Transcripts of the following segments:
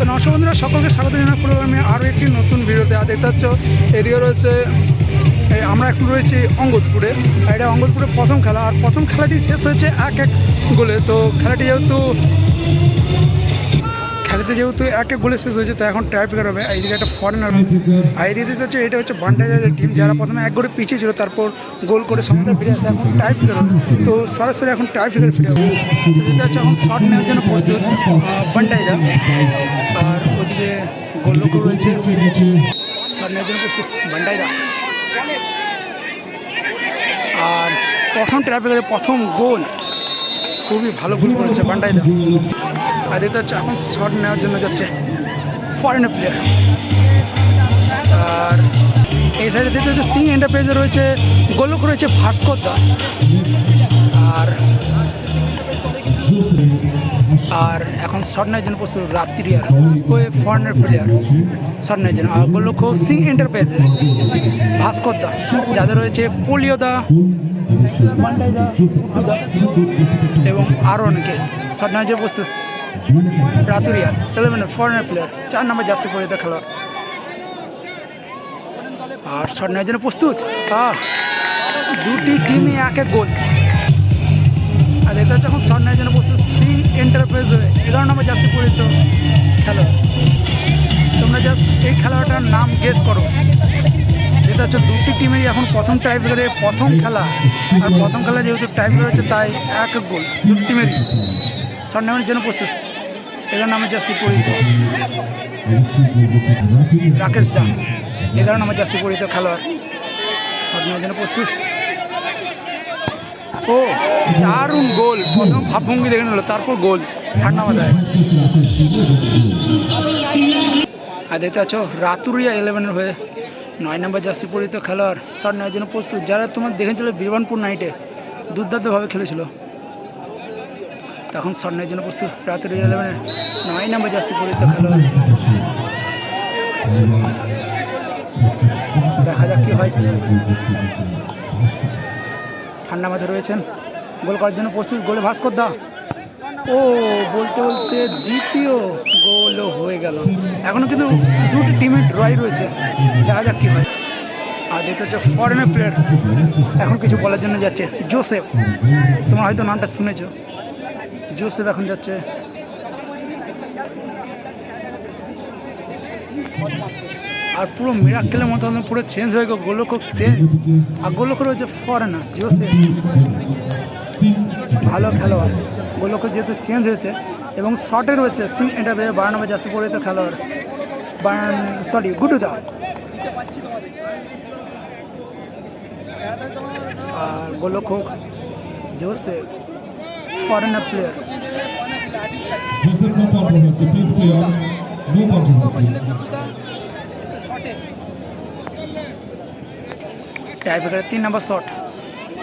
তো নমস্কার বন্ধুরা, সকলকে স্বাগত জানাই পুরো আমি আরও একটি নতুন ভিডিওতে। আর দেখতে পাচ্ছ, এদিকে রয়েছে আমরা এখন রয়েছি অঙ্গদপুরে। আর এটা অঙ্গদপুরের প্রথম খেলা। আর প্রথম খেলাটি শেষ হয়েছে এক এক গোলে। তো খেলাটি যেহেতু খেলাতে যেহেতু এক এক গোলে শেষ হয়েছে, তো এখন ট্রাইফিকার হবে। এইদিকে একটা ফরেনার আর এদিকে হচ্ছে, এটা হচ্ছে বান্ডাইজারের টিম যারা প্রথমে এক গোলে পিছিয়ে ছিল, তারপর গোল করে সমস্ত ফিরে আসে, এখন ট্রাইফিকার হবে। তো সরাসরি এখন ট্রাইফিকার ফিরে হবে হচ্ছে এখন শট নেওয়ার জন্য প্রস্তুত বান্ডাইজা ওদিকে গোলরক্ষক রয়েছে। আর প্রথম ট্রাইফিকারের প্রথম গোল খুবই ভালো গোল করেছে বান্ডাইদা আর দেখতে হচ্ছে এখন শট নেওয়ার জন্য যাচ্ছে ফরেনার প্লেয়ার আর এই সাইডে দেখতে হচ্ছে সিং এন্টারপ্রাইজে রয়েছে গোলক রয়েছে ভাস্কর দা আর আর এখন নেওয়ার জন্য প্রস্তুত রাত্রিয়ার ওই ফরেনের প্লেয়ার নেওয়ার জন্য। আর গোলক সিং এন্টারপ্রাইজে ভাস্কর দা, যাদের রয়েছে পোলিও দা এবং আরও অনেকে। নেওয়ার জন্য প্রস্তুত রাতুরিয়া ইলেভেনের ফরেনের প্লেয়ার চার নম্বর জার্সি পরিহিত খেলোয়াড়। আর নেওয়ার জন্য প্রস্তুত দুটি এক এক গোল। আর এটা যখন শট নেওয়ার জন্য প্রস্তুত সিং এন্টারপ্রাইজ হয়ে এগারো নম্বর জার্সি পরিহিত খেলোয়াড়। তোমরা জাস্ট এই খেলোয়াড়টার নাম গেস করো। এটা হচ্ছে দুটি টিমেরই এখন প্রথম টাইব্রেকারে প্রথম খেলা। আর প্রথম খেলা যেহেতু টাইব্রেকার হচ্ছে, তাই এক গোল, দুটি টিমেরই নেওয়ার জন্য প্রস্তুত এগারো নম্বর জার্সি পরিহিত রাকেশ দা এগারো নম্বর জার্সি পরিহিত খেলোয়াড়। নেওয়ার জন্য প্রস্তুত ও দারুণ গোল। প্রথম ভাবভঙ্গি দেখে নিল, তারপর গোল। ঠান্ডা মাথায়। আর দেখতে পাচ্ছ, রাতুরিয়া ইলেভেনের হয়ে নয় নম্বর জার্সি পরিহিত খেলোয়াড় শট নেওয়ার জন্য প্রস্তুত। যারা তোমার দেখেছিল বীরবানপুর নাইটে দুর্দান্তভাবে খেলেছিল। তখন শট নেওয়ার জন্য প্রস্তুত রাতুরিয়া ইলেভেনের নয় নম্বর জার্সি পরিহিত খেলোয়াড়। দেখা যাক কি হয়। ঠান্ডা মাথায় রয়েছেন। গোল করার জন্য প্রস্তুত গোলে ভাস্কর দা। ও, বলতে বলতে দ্বিতীয় গোলও হয়ে গেল। এখনও কিন্তু দুটি টিমের ড্রয় রয়েছে। দেখা যাক কী হয়। আর যেটা হচ্ছে ফরেনের প্লেয়ার এখন কিছু বলার জন্য যাচ্ছে। জোসেফ তোমার হয়তো নামটা শুনেছো। জোসেফ এখন যাচ্ছে। আর পুরো মিরাক্কেলের মতো পুরো চেঞ্জ হয়ে গেল গোলক্ষক চেঞ্জ আর গোলক্ষক রয়েছে ফরেনার জোসেফ ভালো খেলোয়াড়। গোলক্ষক যেহেতু চেঞ্জ হয়েছে, এবং শর্টে রয়েছে, সিং এটা বেয়ে বারো নম্বর জার্সি পরিহিত খেলোয়াড়। সরি গুডুদা। আর গোলক্ষক Joseph foreigner player on. No controversy. টাইব্রেকারের তিন নম্বর শট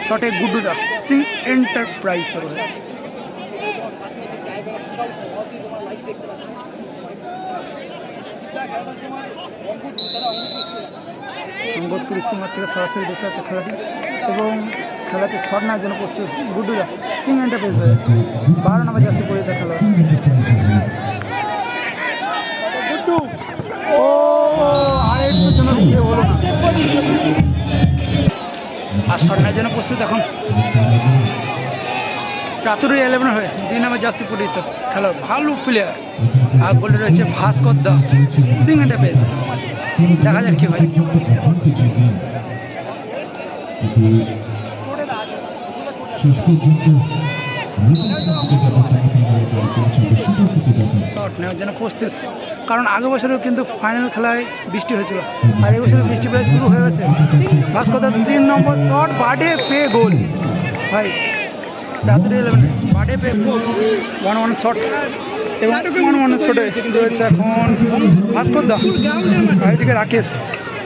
শটে গুড্ডুদা সিং এন্টারপ্রাইজ রয়ে অঙ্গদপুর স্কুল মাঠ থেকে সরাসরি দেখতে পাচ্ছে খেলাটি এবং খেলাতে শট নেওয়ার জন্য প্রস্তুত গুড্ডুদা সিং এন্টারপ্রাইজ হয়ে বারো নম্বর জার্সি পরিহিত খেলোয়াড় গুড্ডু আর স্বর্ণের জন্য প্রস্তুত এখন। রাতুরি ইলেভেন হয়ে দুই নামে জাস্তি পুরিত খেলো। ভালো প্লেয়ার আর গোলে রয়েছে ভাস্কর দা। সিং পেয়েছে দেখা যাক কি হয়। নেওয়ার জন্য প্রস্তুত। কারণ আগের বছরেও কিন্তু ফাইনাল খেলায় বৃষ্টি হয়েছিল। আর এই বছর বৃষ্টি প্রায় শুরু হয়ে গেছে। ভাস্কর তিন নম্বর শট বাডে পে গোল। ভাই রাত্রি ইলেভেন বাডে পে ওয়ান ওয়ান শট এবং ওয়ান ওয়ান শটে কিন্তু রয়েছে এখন ভাস্কর দা আর এদিকে রাকেশ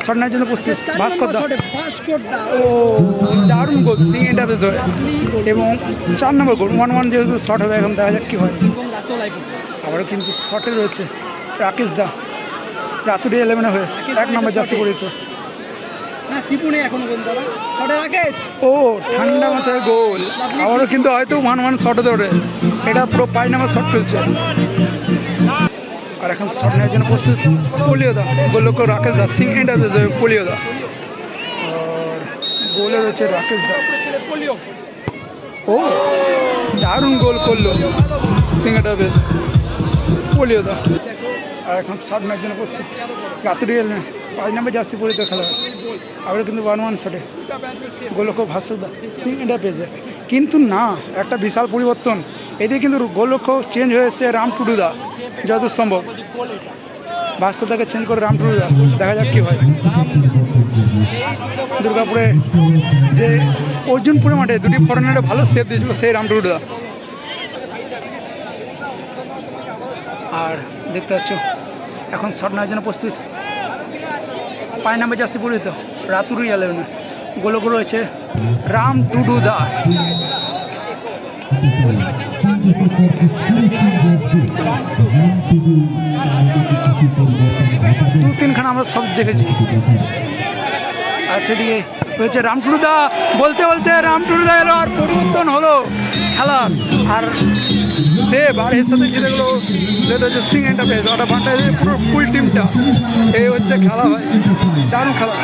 শট নেওয়ার জন্য প্রস্তুত। ভাস্কর দা ও দারুণ গোল সিং হয়ে এবং চার নম্বর গোল ওয়ান ওয়ান যেহেতু শট হবে এখন দেখা যাক কী হয়। আবারও কিন্তু শটে রয়েছে রাকেশ দা। রাতুরি ইলেভেনে হয়ে এক নম্বর জার্সি রাকেশ। ও ঠান্ডা মাথায় গোল। আবারও কিন্তু হয়তো ওয়ান ওয়ান শটে ধরে। এটা পুরো পাই নাম্বার শট ফেলছে আর এখন শট নেওয়ার জন্য প্রস্তুত পোলিও দা। গোলক রাকেশ দা। সিং এন্ড পোলিও দা। গোলে রয়েছে রাকেশ দা। ও দারুণ গোল করল সিঙ্গাটা বেশ পোলিও দা আর এখন শট নেওয়ার জন্য প্রস্তুত রাতুরিয়াল না পাঁচ নম্বর জার্সি পরিতে খেলা আবার কিন্তু ওয়ান ওয়ান শটে গোলক ভাস্কর সিং এটা পেয়েছে। কিন্তু না, একটা বিশাল পরিবর্তন। এদিকে কিন্তু গোলক্ষ চেঞ্জ হয়েছে রাম টুডুদা যতদূর সম্ভব। ভাস্করদাকে চেঞ্জ করে রাম টুডুদা দেখা যাক কী হয়। দুর্গাপুরে যে অর্জুনপুরে মাঠে দুটি ফরেনারে ভালো সেভ দিয়েছিল সেই রাম টুডুদা আর দেখতে পাচ্ছ, এখন শট নেওয়ার জন্য প্রস্তুত পাঁচ নাম্বার জাস্তি পরিচিত রাতুরু ইলেভেনে গোলক রয়েছে, রাম টুডু দা। দু তিনখানা আমরা সব দেখেছি। আর সেদিকে রয়েছে রামটুরুদা বলতে বলতে রামটুরুদা এলো আর পরিবর্তন হলো খেলার আর সে আর এর সাথে জিতে গেলো যেটা হচ্ছে সিং এন্টারপ্রাইজ। ওটা বান্টা পুরো ফুল টিমটা এই হচ্ছে খেলা হয় দারুণ খেলা।